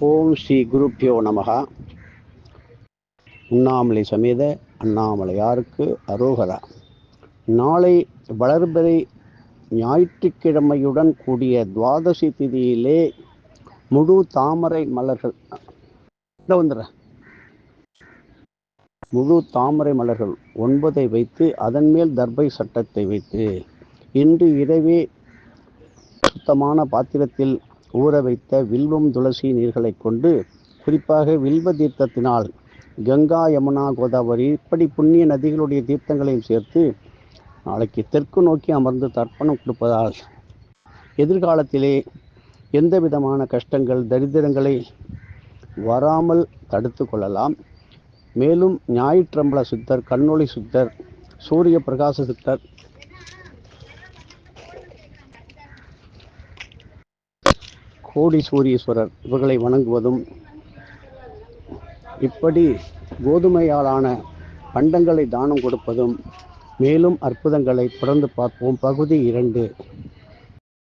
ஓம் ஸ்ரீ குருப்பியோ நமகா உண்ணாமலை சமேத அண்ணாமலையாருக்கு அரோகரா. நாளை வளர்பிறை ஞாயிற்றுக்கிழமையுடன் கூடிய துவாதசி திதியிலே முழு தாமரை மலர்கள் வந்துடுறேன். முழு தாமரை மலர்கள் ஒன்பதை வைத்து அதன் மேல் தர்பை சட்டத்தை வைத்து இன்று இரவே சுத்தமான பாத்திரத்தில் ஊற வைத்த வில்வம் துளசி நீர்களை கொண்டு குறிப்பாக வில்வ தீர்த்தத்தினால் கங்கா யமுனா கோதாவரி இப்படி புண்ணிய நதிகளுடைய தீர்த்தங்களையும் சேர்த்து நாளைக்கு தெற்கு நோக்கி அமர்ந்து தர்ப்பணம் கொடுப்பதால் எதிர்காலத்திலே எந்த விதமான கஷ்டங்கள் தரித்திரங்களை வராமல் தடுத்து கொள்ளலாம். மேலும் ஞாயிற்றம்பல சித்தர் கண்ணொளி சித்தர் சூரிய பிரகாச சித்தர் கோடி சூரியஸ்வரர் இவர்களை வணங்குவதும் இப்படி கோதுமையாலான பண்டங்களை தானம் கொடுப்பதும் மேலும் அற்புதங்களை தொடர்ந்து பார்ப்போம். பகுதி இரண்டு.